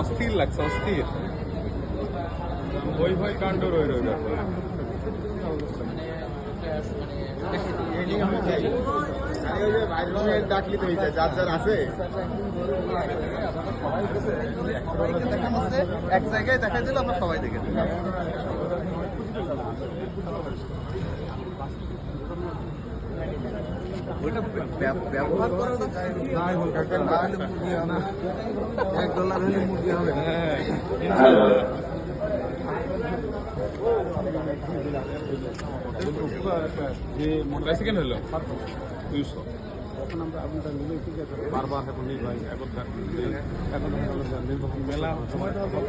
অস্থির লাগছে অস্থির ভয় ভয় কাণ্ড রয়ে রয়ে এক জায়গায় দেখা দিল আমরা সবাই দেখে ওইটা ব্য- ব্যবহার করা এক ডলার হলে মুরগি হবে। কয় সেকেন্ড হলো দুইশো এখন আমরা ঠিক আছে বারবার এখন নির্বাহী এখন এখন মেলা সময় দেওয়ার পরে